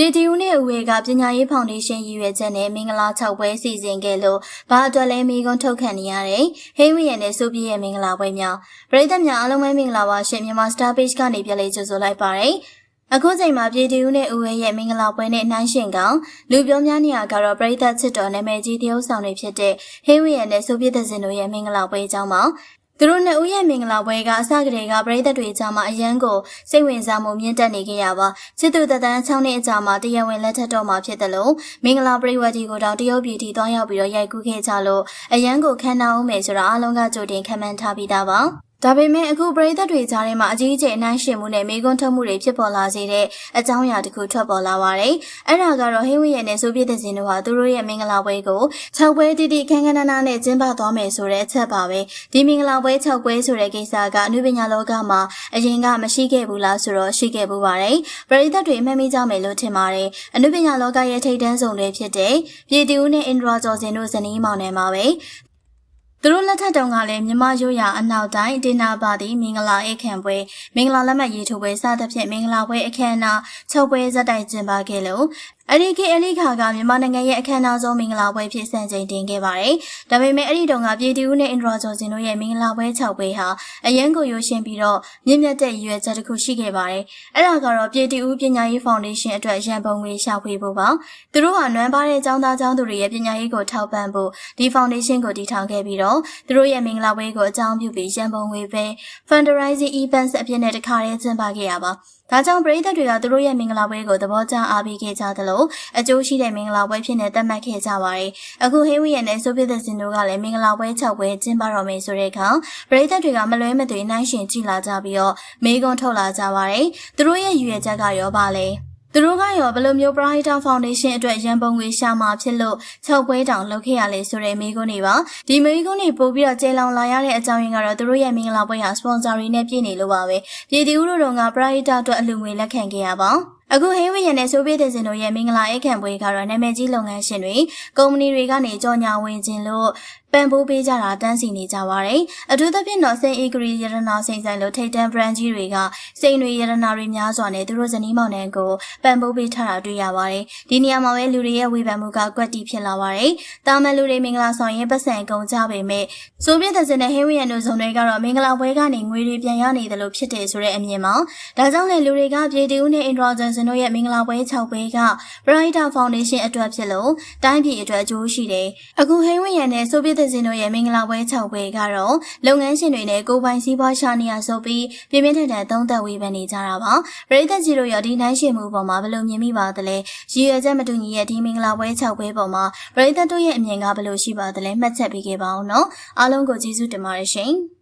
ပြည်တီဦးနဲ့ဦးဝေကပညာရေးဖောင်ဒေးရှင်းရည်ရွယ်ချက်နဲ့မင်္ဂလာ6ပွဲစီစဉ်ခဲ့လို့ဘာအတွက်လဲမိကွန်းထုတ်ခန့်နေရတယ်။ဟိဝီရနဲ့စူပီရဲ့မင်္ဂလာပွဲများပရိသတ်များအားလုံးပဲမင်္ဂလာပါရှင်မြန်မာ Star Page ကနေပြန်လေးကြိုဆိုလိုက်ပါရစေ။အခုချိန်မှာပြည်တီဦးနဲ့ဦးဝေရဲ့မင်္ဂလာပွဲနဲ့နှိုင်းရှင်ကောင်လူပြောများနေရကတော့ပရိသတ်ချစ်တော်နာမည်ကြီးတရုပ်ဆောင်တွေဖြစ်တဲ့ဟိဝီရနဲ့စူပီသဇင်တို့ရဲ့မင်္ဂလာပွဲအကြောင်းပါ။ သူတို့နှစ်ဦးရဲ့မင်္ဂလာပွဲကအစကတည်းကပြည်သက်တွေကြားမှာအရန်ကိုစိတ်ဝင်စားမှုမြင့်တက်နေခဲ့ရပါချစ်သူတသန်း6နှစ်အကြာမှာတရားဝင်လက်ထက်တော့မှာဖြစ်တယ်လို့မင်္ဂလာပြည်ဝတီကိုတောင်တရုတ်ပြည်တီသွားရောက်ပြီးတော့ရိုက်ကူးခဲ့ကြလို့အရန်ကိုခံနာအောင်မယ်ဆိုတာအားလုံးကကြိုတင်ခံမှန်းထားပြီးသားပါ ဒါပေမဲ့အခုပရိသတ်တွေကြားထဲမှာအကြီးအကျယ်အနှံ့ရှင်မှုနဲ့မိကွန်းထုတ်မှုတွေဖြစ်ပေါ်လာစေတဲ့အကြောင်းအရာတစ်ခုထွက်ပေါ်လာပါတယ်။အဲ့ဒါကတော့ဟင်းဝင်းရဲ့နဲ့ဆိုပြတဲ့စင်တို့ဟာသူတို့ရဲ့မင်္ဂလာပွဲကို6ပွဲတိတိခန်းခန်းနာနာနဲ့ကျင်းပသွားမယ်ဆိုတဲ့အချက်ပါပဲ။ဒီမင်္ဂလာပွဲ6ပွဲဆိုတဲ့ကိစ္စကအနုပညာလောကမှာအရင်ကမရှိခဲ့ဘူးလားဆိုတော့ရှိခဲ့ဘူးပါတယ်။ပရိသတ်တွေမှတ်မိကြမယ်လို့ထင်ပါတယ်။အနုပညာလောကရဲ့ထိပ်တန်းဆောင်တွေဖြစ်တဲ့ပြည်တီဦးနဲ့အင်ဒရာကျော်စင်တို့ဇနီးမောင်နှံပါပဲ။ သူတို့လက်ထက်တုန်းကလည်းမြမရိုးရာအနောက်တိုင်းဒေနာပါတီမင်္ဂလာဧခံပွဲမင်္ဂလာလက်မှတ်ရေးထိုးပွဲစသဖြင့်မင်္ဂလာပွဲအခမ်းအနားချုပ်ပွဲဇက်တိုက်ကျင်းပခဲ့လို့ အဲ့ဒီခေတ်အဲ့ဒီခါကမြန်မာနိုင်ငံရဲ့အခမ်းအနားဆုံးမင်္ဂလာပွဲဖြစ်စံချိန်တင်ခဲ့ပါတယ်။ဒါပေမဲ့အဲ့ဒီတုန်းကပြည်သူနဲ့အင်ဒရာဂျော်စင်တို့ရဲ့မင်္ဂလာပွဲ6ပွဲဟာအရန်ကိုရိုးရှင်းပြီးတော့မြင့်မြတ်တဲ့ရည်ရွယ်ချက်တစ်ခုရှိခဲ့ပါတယ်။အဲ့ဒါကတော့ပြည်သူပညာရေးဖောင်ဒေးရှင်းအတွက်ရန်ပုံငွေရှာဖွေဖို့ပါ။သူတို့ဟာနွမ်းပါတဲ့ចောင်းသားចောင်းသူတွေရဲ့ပညာရေးကိုထောက်ပံ့ဖို့ဒီဖောင်ဒေးရှင်းကိုတည်ထောင်ခဲ့ပြီးတော့သူတို့ရဲ့မင်္ဂလာပွဲကိုအကြောင်းပြုပြီးရန်ပုံငွေပဲ fundraising events အဖြစ်နဲ့တခါတည်းကျင်းပခဲ့ရပါ။ဒါကြောင့်ပရိသတ်တွေကသူတို့ရဲ့မင်္ဂလာပွဲကိုသဘောကျအားပေးခဲ့ကြသလိုအကျိုးရှိတဲ့မင်္ဂလာပွဲဖြစ်နေသတ်မှတ်ခဲ့ကြပါတယ်။အခုဟေးဝီရဲ့နဲ့ဆိုဗီယက်စင်တို့ကလည်းမင်္ဂလာပွဲ6ပွဲကျင်းပတော့မယ်ဆိုတဲ့အခါပရိသတ်တွေကမလွဲမသွေနှိုင်းရှင်ကြည့်လာကြပြီးတော့မေးခွန်းထုတ်လာကြပါတယ်။သူတို့ရဲ့ရည်ရွယ်ချက်ကရောပါလဲ။သူတို့ကရောဘယ်လိုမျိုး Brighter Foundation အတွက်ရန်ပုံငွေရှာမှာဖြစ်လို့၆ပွဲတောင်လုပ်ခဲ့ရလဲဆိုတဲ့မိကုန်းတွေပါဒီမိကုန်းတွေပို့ပြီးတော့ကျေလောင်လာရတဲ့အကြောင်းရင်းကတော့သူတို့ရဲ့မင်္ဂလာပွဲဟာ sponsor တွေနဲ့ပြည့်နေလို့ပါပဲပြည်သူတို့တို့က Brighter အတွက်အလူငွေလက်ခံခဲ့ရပါ အခုဟင်းဝရနဲ့ဆိုဗီယက်စင်တို့ရဲ့မင်္ဂလာအိတ်ခံပွဲကတော့နာမည်ကြီးလုပ်ငန်းရှင်တွေကုမ္ပဏီတွေကနေကြော်ညာဝင်ခြင်းလို့ ပံ့ပိုးပေးကြတာတန်းစီနေကြပါတယ်။အထူးသဖြင့်တော့စိန်အီဂရီရတနာစိန်ဆိုင်လိုထိတ်တန်း brand ကြီးတွေကစိန်တွေရတနာတွေများစွာနဲ့သူတို့ဇနီးမောင်နှံကိုပံ့ပိုးပေးထားတာတွေ့ရပါတယ်။ဒီနေရာမှာပဲလူတွေရဲ့ဝေဖန်မှုကကွက်တီဖြစ်လာပါတယ်။တာမန်လူတွေမင်္ဂလာဆောင်ရင်ပတ်စံကုန်ကြပေမဲ့ဆိုဗီယက်စင်နဲ့ဟင်းဝရတို့ဇုံတွေကတော့မင်္ဂလာပွဲကနေငွေတွေပြန်ရနေတယ်လို့ဖြစ်တယ်ဆိုတဲ့အမြင်မှာဒါကြောင့်လည်းလူတွေကပြည်သူနဲ့အင်ဒရာဂျန်စင်တို့ရဲ့မင်္ဂလာပွဲ6ပွဲက Brighter Foundation အတွက်ဖြစ်လို့တိုင်းပြည်အတွက်အကျိုးရှိတယ်။အခုဟင်းဝရနဲ့ဆိုဗီယက်သဇင်တို့ရဲ့မင်္ဂလာပွဲ6ပွဲကတော့လုပ်ငန်းရှင်တွေနဲ့ကိုပိုင်စည်းပွားရှာနေရဆိုပြီးပြင်းပြင်းထန်ထန်သုံးသပ်ဝေဖန်နေကြတာပါပရိသတ်ကြီးတို့ရောဒီနိုင်ရှင်မှုပေါ်မှာဘယ်လိုမြင်မိပါသလဲရည်ရွယ်ချက်မတူညီရဲ့ဒီမင်္ဂလာပွဲ6ပွဲပေါ်မှာပရိသတ်တို့ရဲ့အမြင်ကဘယ်လိုရှိပါသလဲမှတ်ချက်ပေးခဲ့ပါအောင်နော်အားလုံးကိုကျေးဇူးတင်ပါတယ်ရှင်